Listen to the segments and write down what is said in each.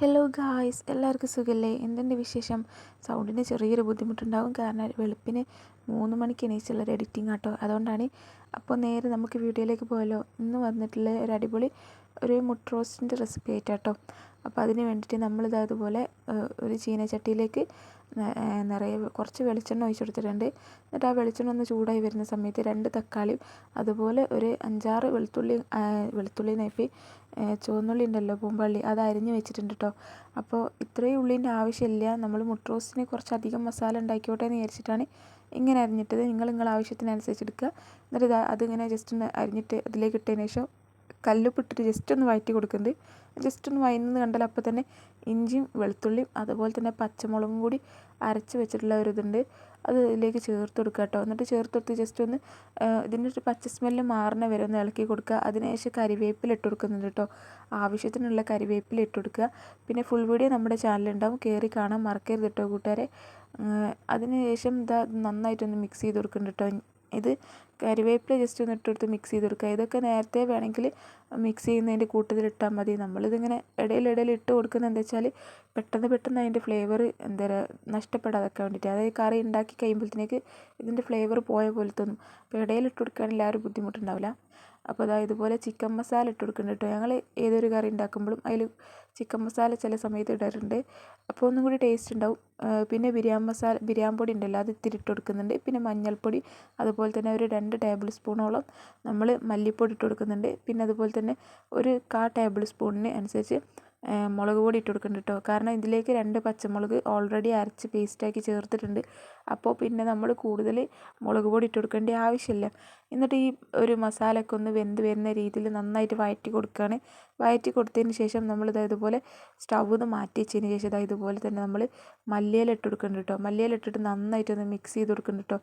Hello guys എല്ലാവർക്കും സുഖമല്ലേ എന്തുണ്ട് വിശേഷം? സൗണ്ടിന് ചെറിയൊരു ബുദ്ധിമുട്ടുണ്ടാകും കാരണം വെളുപ്പിന് മൂന്ന് മണിക്ക് എണീച്ചുള്ളൊരു എഡിറ്റിംഗ് ആട്ടോ. അതുകൊണ്ടാണ്. അപ്പോൾ നേരെ നമുക്ക് വീഡിയോയിലേക്ക് പോയല്ലോ ഇന്ന് വന്നിട്ടുള്ള ഒരു അടിപൊളി ഒരു മുട്ട റോസ്റ്റിന്റെ റെസിപ്പി ആയിട്ടാട്ടോ. അപ്പോൾ അതിന് വേണ്ടിയിട്ട് നമ്മളിത് അതുപോലെ ഒരു ചീനച്ചട്ടിയിലേക്ക് നിറയെ കുറച്ച് വെളിച്ചെണ്ണ ഒഴിച്ചു കൊടുത്തിട്ടുണ്ട്. എന്നിട്ട് ആ വെളിച്ചെണ്ണ ഒന്ന് ചൂടായി വരുന്ന സമയത്ത് രണ്ട് തക്കാളിയും അതുപോലെ ഒരു അഞ്ചാറ് വെളുത്തുള്ളി വെളുത്തുള്ളി നൈഫി ചുവന്നുള്ളി ഉണ്ടല്ലോ പൂമ്പള്ളി അത് അരിഞ്ഞ് വെച്ചിട്ടുണ്ട് കേട്ടോ അപ്പോൾ ഇത്രയും ഉള്ളീന്റെ ആവശ്യമില്ല. നമ്മൾ മുട്ടറോസിന് കുറച്ച് കുറച്ചധികം മസാല ഉണ്ടാക്കിക്കോട്ടെ എന്ന് വിചാരിച്ചിട്ടാണ് ഇങ്ങനെ അരിഞ്ഞിട്ടത്. നിങ്ങൾ നിങ്ങളുടെ ആവശ്യത്തിനനുസരിച്ച് എടുക്കുക. എന്നിട്ട് അതിങ്ങനെ ജസ്റ്റ് ഒന്ന് അരിഞ്ഞിട്ട് അതിലേക്ക് ഇട്ടതിന് ശേഷം കല്ലുപ്പിട്ടിട്ട് ജസ്റ്റ് ഒന്ന് വഴറ്റി കൊടുക്കുന്നത് ജസ്റ്റ് ഒന്ന് വയന്ന് കണ്ടാൽ അപ്പോൾ തന്നെ ഇഞ്ചിയും വെളുത്തുള്ളിയും അതുപോലെ തന്നെ പച്ചമുളകും കൂടി അരച്ച് വെച്ചിട്ടുള്ള ഒരു ഇതുണ്ട്. അത് ഇതിലേക്ക് ചേർത്ത് കൊടുക്കുക കേട്ടോ. എന്നിട്ട് ചേർത്ത് കൊടുത്ത് ജസ്റ്റ് ഒന്ന് ഇതിന്റെ ഒരു പച്ച സ്മെല്ല് മാറുന്ന വരെ ഒന്ന് ഇളക്കി കൊടുക്കുക. അതിനുശേഷം കരിവേപ്പില ഇട്ട് കൊടുക്കുന്നുണ്ട് കേട്ടോ. ആവശ്യത്തിനുള്ള കരിവേപ്പില ഇട്ട് കൊടുക്കുക. പിന്നെ ഫുൾ വീഡിയോ നമ്മുടെ ചാനലുണ്ടാവും കയറി കാണാൻ മറക്കരുത് കേട്ടോ കൂട്ടുകാരെ. അതിനുശേഷം ഇതാ നന്നായിട്ടൊന്ന് മിക്സ് ചെയ്ത് കൊടുക്കുന്നുണ്ട് കേട്ടോ. ഇത് കരിവേപ്പില ജസ്റ്റ് ഒന്ന് ഇട്ടെടുത്ത് മിക്സ് ചെയ്ത് കൊടുക്കുക. ഇതൊക്കെ നേരത്തെ വേണമെങ്കിൽ മിക്സ് ചെയ്യുന്നതിന്റെ കൂട്ടത്തിൽ ഇട്ടാൽ മതി. നമ്മളിതിങ്ങനെ ഇടയിലിടയിൽ ഇട്ട് കൊടുക്കുന്നത് എന്താ വെച്ചാൽ പെട്ടെന്ന് പെട്ടെന്ന് അതിന്റെ ഫ്ലേവർ എന്താ നഷ്ടപ്പെടാതൊക്കെ വേണ്ടിയിട്ട്. അതായത് കറി ഉണ്ടാക്കി കഴിയുമ്പോഴത്തേക്ക് ഇതിന്റെ ഫ്ലേവർ പോയ പോലെ തോന്നും. അപ്പോൾ ഇടയിൽ ഇട്ട് കൊടുക്കുകയാണെങ്കിൽ ആ ഒരു ബുദ്ധിമുട്ടുണ്ടാവില്ല. അപ്പോൾ ദാ ഇതുപോലെ ചിക്കൻ മസാല ഇട്ട് കൊടുക്കുന്നുണ്ട് കേട്ടോ. ഞങ്ങൾ ഏതൊരു കറി ഉണ്ടാക്കുമ്പോഴും അതിൽ ചിക്കൻ മസാല ചില സമയത്ത് ഇടാറുണ്ട്. അപ്പോൾ ഒന്നും കൂടി ടേസ്റ്റ് ഉണ്ടാവും. പിന്നെ ബിരിയാണി മസാല ബിരിയാണി പൊടി ഉണ്ടല്ലോ അത് ഇത്തിരി ഇട്ട് കൊടുക്കുന്നുണ്ട്. പിന്നെ മഞ്ഞൾപ്പൊടി അതുപോലെ തന്നെ ഒരു രണ്ട് ടേബിൾ സ്പൂണോളം നമ്മൾ മല്ലിപ്പൊടി ഇട്ട് കൊടുക്കുന്നുണ്ട്. പിന്നെ അതുപോലെ തന്നെ ഒരു കാ ടേബിൾ സ്പൂണിന് അനുസരിച്ച് മുളക് പൊടി ഇട്ട് കൊടുക്കുന്നുണ്ട് കേട്ടോ. കാരണം ഇതിലേക്ക് രണ്ട് പച്ചമുളക് ഓൾറെഡി അരച്ച് പേസ്റ്റാക്കി ചേർത്തിട്ടുണ്ട്. അപ്പോൾ പിന്നെ നമ്മൾ കൂടുതൽ മുളക് പൊടി ഇട്ട് കൊടുക്കേണ്ട ആവശ്യമില്ല. എന്നിട്ട് ഈ ഒരു മസാലയൊക്കെ ഒന്ന് വെന്ത് വരുന്ന രീതിയിൽ നന്നായിട്ട് വഴറ്റി കൊടുക്കുകയാണ്. വഴറ്റി കൊടുത്തതിന് ശേഷം നമ്മൾ ഇതുപോലെ സ്റ്റവ് നിന്ന് മാറ്റി വെച്ചതിന് ശേഷം ഇതാ ഇതുപോലെ തന്നെ നമ്മൾ മല്ലിയില ഇട്ട് കൊടുക്കുന്നുണ്ട് കേട്ടോ മല്ലിയില ഇട്ടിട്ട് നന്നായിട്ടൊന്ന് മിക്സ് ചെയ്ത് കൊടുക്കുന്നുണ്ട് കേട്ടോ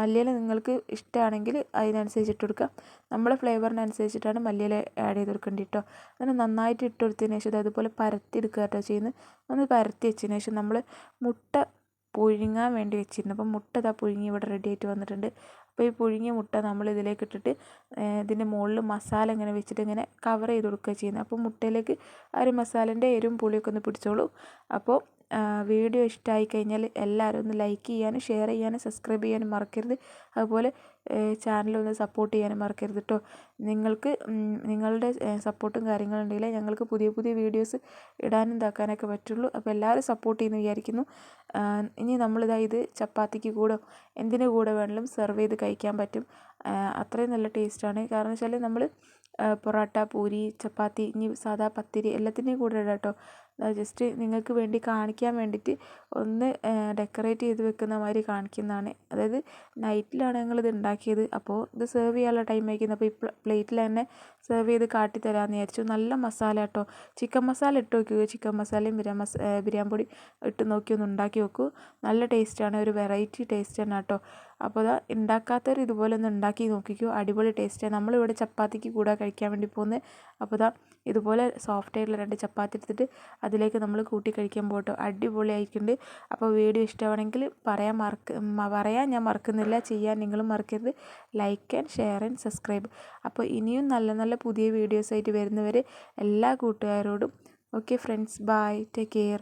മല്ലിയില നിങ്ങൾക്ക് ഇഷ്ടമാണെങ്കിൽ അതിനനുസരിച്ച് ഇട്ട് കൊടുക്കാം നമ്മളെ ഫ്ലേവറിനനുസരിച്ചിട്ടാണ് മല്ലിയില ആഡ് ചെയ്ത് കൊടുക്കേണ്ടത് കേട്ടോ അങ്ങനെ നന്നായിട്ട് ഇട്ട് കൊടുത്തതിന് ശേഷം ഇതേപോലെ പരത്തി എടുക്കുക കേട്ടോ ചെയ്യുന്നത്. ഒന്ന് പരത്തി വെച്ചതിന് ശേഷം നമ്മൾ മുട്ട പുഴുങ്ങാൻ വേണ്ടി വെച്ചിരുന്നു. അപ്പം മുട്ട ഇതാ പുഴുങ്ങി ഇവിടെ റെഡി ആയിട്ട് വന്നിട്ടുണ്ട്. അപ്പോൾ ഈ പുഴുങ്ങിയ മുട്ട നമ്മൾ ഇതിലേക്ക് ഇട്ടിട്ട് ഇതിന്റെ മുകളിൽ മസാല ഇങ്ങനെ വെച്ചിട്ട് ഇങ്ങനെ കവർ ചെയ്ത് കൊടുക്കുക ചെയ്യുന്നത് അപ്പോൾ മുട്ടയിലേക്ക് ആ ഒരു മസാലേന്റെ എരിവും പുളിയൊക്കെ ഒന്ന് പിടിച്ചോളും. അപ്പോൾ വീഡിയോ ഇഷ്ടമായി കഴിഞ്ഞാൽ എല്ലാവരും ഒന്ന് ലൈക്ക് ചെയ്യാനും ഷെയർ ചെയ്യാനും സബ്സ്ക്രൈബ് ചെയ്യാനും മറക്കരുത്. അതുപോലെ ചാനലൊന്ന് സപ്പോർട്ട് ചെയ്യാനും മറക്കരുത് കേട്ടോ നിങ്ങൾക്ക് നിങ്ങളുടെ സപ്പോർട്ടും കാര്യങ്ങളും ഉണ്ടെങ്കിൽ ഞങ്ങൾക്ക് പുതിയ പുതിയ വീഡിയോസ് ഇടാനും ഇതാക്കാനൊക്കെ പറ്റുള്ളൂ. അപ്പോൾ എല്ലാവരും സപ്പോർട്ട് ചെയ്യുന്നു വിചാരിക്കുന്നു. ഇനി നമ്മളിതാ ഇത് ചപ്പാത്തിക്ക് കൂടെ എന്തിനു കൂടെ വേണമെങ്കിലും സെർവ് ചെയ്ത് കഴിക്കാൻ പറ്റും. അത്രയും നല്ല ടേസ്റ്റാണ്. കാരണം വെച്ചാൽ നമ്മൾ പൊറോട്ട പൂരി ചപ്പാത്തി ഇനി സാധാ പത്തിരി എല്ലാത്തിന്റെയും കൂടെ ഇടാം കേട്ടോ ജസ്റ്റ് നിങ്ങൾക്ക് വേണ്ടി കാണിക്കാൻ വേണ്ടിയിട്ട് ഒന്ന് ഡെക്കറേറ്റ് ചെയ്ത് വെക്കുന്ന മാതിരി കാണിക്കുന്നതാണ്. അതായത് നൈറ്റിലാണ് ഞങ്ങളിത് ഉണ്ടാക്കിയത്. അപ്പോൾ ഇത് സെർവ് ചെയ്യാനുള്ള ടൈം ആയിരിക്കുന്നത് അപ്പോൾ ഈ പ്ലേറ്റിൽ തന്നെ സെർവ് ചെയ്ത് കാട്ടിത്തരാമെന്ന് വിചാരിച്ചു. നല്ല മസാല കേട്ടോ. ചിക്കൻ മസാല ഇട്ട് നോക്കിയോ ചിക്കൻ മസാലയും ബിരിയാണി മസ ബിരിയാണി പൊടി ഇട്ട് നോക്കി ഒന്ന് ഉണ്ടാക്കി നോക്കൂ. നല്ല ടേസ്റ്റാണ് ഒരു വെറൈറ്റി ടേസ്റ്റ് തന്നെ കേട്ടോ. അപ്പോൾ അതാ ഉണ്ടാക്കാത്തവർ ഇതുപോലെ ഒന്ന് ഉണ്ടാക്കി നോക്കിക്കോ അടിപൊളി ടേസ്റ്റാണ് നമ്മളിവിടെ ചപ്പാത്തിക്ക് കൂടെ കഴിക്കാൻ വേണ്ടി പോകുന്നത് അപ്പോൾ അതാ ഇതുപോലെ സോഫ്റ്റ് ആയിട്ടുള്ള രണ്ട് ചപ്പാത്തി എടുത്തിട്ട് അതിലേക്ക് നമ്മൾ കൂട്ടി കഴിക്കാൻ പോട്ടോ അടിപൊളി അപ്പോൾ വീഡിയോ ഇഷ്ടമാണെങ്കിൽ പറയാൻ മറക്ക പറയാൻ ഞാൻ മറക്കുന്നില്ല. ചെയ്യാൻ നിങ്ങളും മറക്കരുത്. Like and share and subscribe അപ്പോൾ ഇനിയും നല്ല നല്ല പുതിയ വീഡിയോസ് ആയിട്ട് വരുന്നവരെ എല്ലാ കൂട്ടുകാരോടും okay friends bye take care